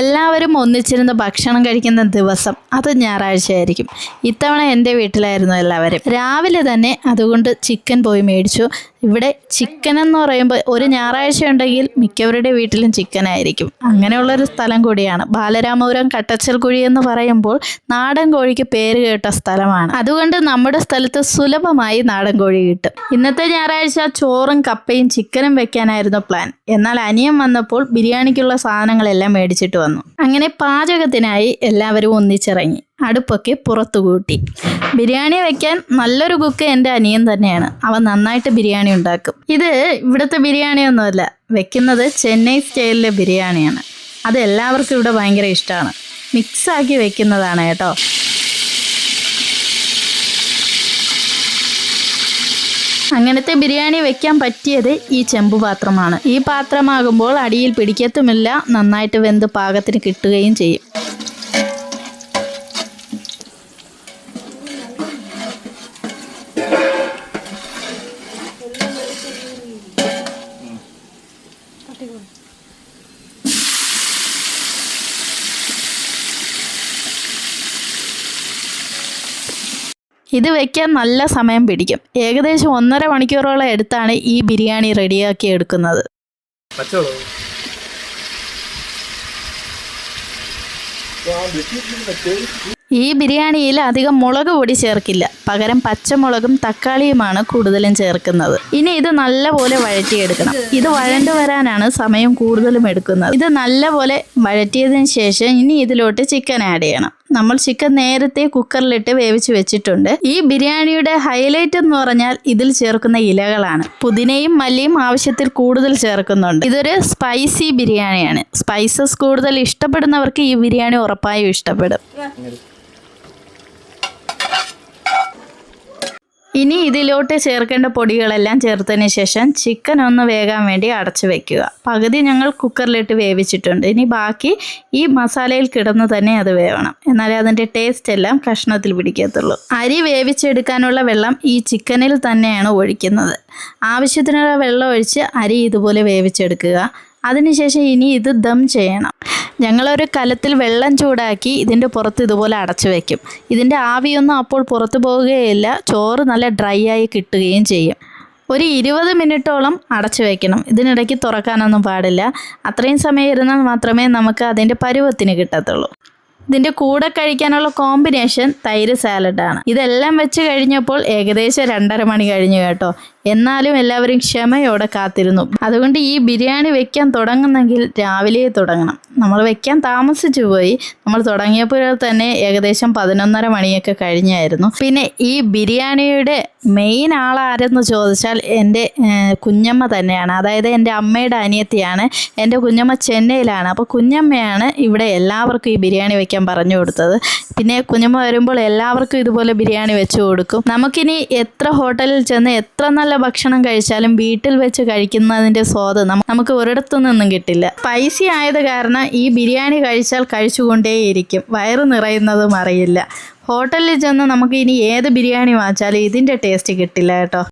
എല്ലാവരും ഒന്നിച്ചിരുന്ന് ഭക്ഷണം കഴിക്കുന്ന ദിവസം അത് ഞായറാഴ്ചയായിരിക്കും. ഇത്തവണ എന്റെ വീട്ടിലായിരുന്നു എല്ലാവരും. രാവിലെ തന്നെ അതുകൊണ്ട് ചിക്കൻ പോയി മേടിച്ചു. ഇവിടെ ചിക്കൻ എന്ന് പറയുമ്പോൾ ഒരു ഞായറാഴ്ച ഉണ്ടെങ്കിൽ മിക്കവരുടെ വീട്ടിലും ചിക്കൻ ആയിരിക്കും. അങ്ങനെയുള്ളൊരു സ്ഥലം കൂടിയാണ്. ബാലരാമപുരം കട്ടച്ചൽക്കുഴി എന്ന് പറയുമ്പോൾ നാടൻ കോഴിക്ക് പേര് കേട്ട സ്ഥലമാണ്. അതുകൊണ്ട് നമ്മുടെ സ്ഥലത്ത് സുലഭമായി നാടൻ കോഴി കിട്ടും. ഇന്നത്തെ ഞായറാഴ്ച ചോറും കപ്പയും ചിക്കനും വെക്കാനായിരുന്നു പ്ലാൻ എന്നാൽ അനിയൻ വന്നപ്പോൾ ബിരിയാണിക്കുള്ള സാധനങ്ങളെല്ലാം മേടിച്ചിട്ട് വന്നു. അങ്ങനെ പാചകത്തിനായി എല്ലാവരും ഒന്നിച്ചിറങ്ങി. അടുപ്പൊക്കെ പുറത്തു കൂട്ടി. ബിരിയാണി വെക്കാൻ നല്ലൊരു കുക്ക് എന്റെ അനിയൻ തന്നെയാണ്. അവൻ നന്നായിട്ട് ബിരിയാണി ഉണ്ടാക്കും. ഇത് ഇവിടുത്തെ ബിരിയാണി ഒന്നുമല്ല വെക്കുന്നത് ചെന്നൈ സ്റ്റൈലിലെ ബിരിയാണിയാണ്. അത് എല്ലാവർക്കും ഇവിടെ ഭയങ്കര ഇഷ്ടമാണ്. മിക്സാക്കി വെക്കുന്നതാണ് കേട്ടോ. അങ്ങനത്തെ ബിരിയാണി വെക്കാൻ പറ്റിയത് ഈ ചെമ്പു പാത്രമാണ്. ഈ പാത്രമാകുമ്പോൾ അടിയിൽ പിടിക്കത്തുമില്ല. നന്നായിട്ട് വെന്ത് പാകത്തിന് കിട്ടുകയും ചെയ്യും. ഇത് വെക്കാൻ നല്ല സമയം പിടിക്കും. ഏകദേശം ഒന്നര മണിക്കൂറോളം എടുത്താണ് ഈ ബിരിയാണി റെഡിയാക്കി എടുക്കുന്നത്. ഈ ബിരിയാണിയിൽ അധികം മുളക് പൊടി ചേർക്കില്ല. പകരം പച്ചമുളകും തക്കാളിയുമാണ് കൂടുതലും ചേർക്കുന്നത്. ഇനി ഇത് നല്ലപോലെ വഴറ്റിയെടുക്കണം. ഇത് വഴണ്ടു വരാനാണ് സമയം കൂടുതലും എടുക്കുന്നത്. ഇത് നല്ലപോലെ വഴറ്റിയതിന് ശേഷം ഇനി ഇതിലോട്ട് ചിക്കൻ ആഡ് ചെയ്യണം. നമ്മൾ ചിക്കൻ നേരത്തെ കുക്കറിലിട്ട് വേവിച്ച് വെച്ചിട്ടുണ്ട്. ഈ ബിരിയാണിയുടെ ഹൈലൈറ്റ് എന്ന് പറഞ്ഞാൽ ഇതിൽ ചേർക്കുന്ന ഇലകളാണ്. പുതിനയും മല്ലിയും ആവശ്യത്തിൽ കൂടുതൽ ചേർക്കുന്നുണ്ട്. ഇതൊരു സ്പൈസി ബിരിയാണിയാണ്. സ്പൈസസ് കൂടുതൽ ഇഷ്ടപ്പെടുന്നവർക്ക് ഈ ബിരിയാണി ഉറപ്പായും ഇഷ്ടപ്പെടും. ഇനി ഇതിലോട്ട് ചേർക്കേണ്ട പൊടികളെല്ലാം ചേർത്തതിന് ശേഷം ചിക്കൻ ഒന്ന് വേകാൻ വേണ്ടി അടച്ചു വെക്കുക. പകുതി ഞങ്ങൾ കുക്കറിലിട്ട് വേവിച്ചിട്ടുണ്ട്. ഇനി ബാക്കി ഈ മസാലയിൽ കിടന്ന് തന്നെ അത് വേവണം. എന്നാലേ അതിന്റെ ടേസ്റ്റ് എല്ലാം കഷ്ണത്തിൽ പിടിക്കത്തുള്ളൂ. അരി വേവിച്ചെടുക്കാനുള്ള വെള്ളം ഈ ചിക്കനിൽ തന്നെയാണ് ഒഴിക്കുന്നത്. ആവശ്യത്തിനുള്ള വെള്ളം ഒഴിച്ച് അരി ഇതുപോലെ വേവിച്ചെടുക്കുക. അതിനുശേഷം ഇനി ഇത് ദം ചെയ്യണം. ഞങ്ങളൊരു കലത്തിൽ വെള്ളം ചൂടാക്കി ഇതിന്റെ പുറത്ത് ഇതുപോലെ അടച്ചു വയ്ക്കും ഇതിന്റെ ആവിയൊന്നും അപ്പോൾ പുറത്തു പോവുകയില്ല ചോറ് നല്ല ഡ്രൈ ആയി കിട്ടുകയും ചെയ്യും. ഒരു ഇരുപത് മിനിറ്റോളം അടച്ചു വയ്ക്കണം ഇതിനിടയ്ക്ക് തുറക്കാനൊന്നും പാടില്ല. അത്രയും സമയം ഇരുന്നാൽ മാത്രമേ നമുക്ക് അതിന്റെ പരുവത്തിന് കിട്ടത്തുള്ളൂ. ഇതിന്റെ കൂടെ കഴിക്കാനുള്ള കോമ്പിനേഷൻ തൈര് സാലഡാണ്. ഇതെല്ലാം വെച്ച് കഴിഞ്ഞപ്പോൾ ഏകദേശം രണ്ടര മണി കഴിഞ്ഞു കേട്ടോ. എന്നാലും എല്ലാവരും ക്ഷമയോടെ കാത്തിരുന്നു. അതുകൊണ്ട് ഈ ബിരിയാണി വെക്കാൻ തുടങ്ങുന്നെങ്കിൽ രാവിലെ തുടങ്ങണം. നമ്മൾ വെക്കാൻ താമസിച്ചു പോയി. നമ്മൾ തുടങ്ങിയപ്പോൾ തന്നെ ഏകദേശം പതിനൊന്നര മണിയൊക്കെ കഴിഞ്ഞായിരുന്നു. പിന്നെ ഈ ബിരിയാണിയുടെ മെയിൻ ആളാരെന്ന് ചോദിച്ചാൽ എന്റെ കുഞ്ഞമ്മ തന്നെയാണ്. അതായത് എന്റെ അമ്മയുടെ അനിയത്തിയാണ്. എന്റെ കുഞ്ഞമ്മ ചെന്നൈയിലാണ്. അപ്പോൾ കുഞ്ഞമ്മയാണ് ഇവിടെ എല്ലാവർക്കും ഈ ബിരിയാണി വെക്കാൻ പറഞ്ഞു കൊടുത്തത്. പിന്നെ കുഞ്ഞമ്മ വരുമ്പോൾ എല്ലാവർക്കും ഇതുപോലെ ബിരിയാണി വെച്ച് കൊടുക്കും. നമുക്കിനി എത്ര ഹോട്ടലിൽ ചെന്ന് എത്ര നല്ല ഭക്ഷണം കഴിച്ചാലും വീട്ടിൽ വെച്ച് കഴിക്കുന്നതിന്റെ സ്വാദ് നമുക്ക് ഒരിടത്തു നിന്നും കിട്ടില്ല. സ്പൈസി ആയത് കാരണം ഈ ബിരിയാണി കഴിച്ചാൽ കഴിച്ചുകൊണ്ടേയിരിക്കും. വയറ് നിറയുന്നതും അറിയില്ല. ഹോട്ടലിൽ ചെന്ന് നമുക്ക് ഇനി ഏത് ബിരിയാണി വാങ്ങിച്ചാലും ഇതിന്റെ ടേസ്റ്റ് കിട്ടില്ല കേട്ടോ.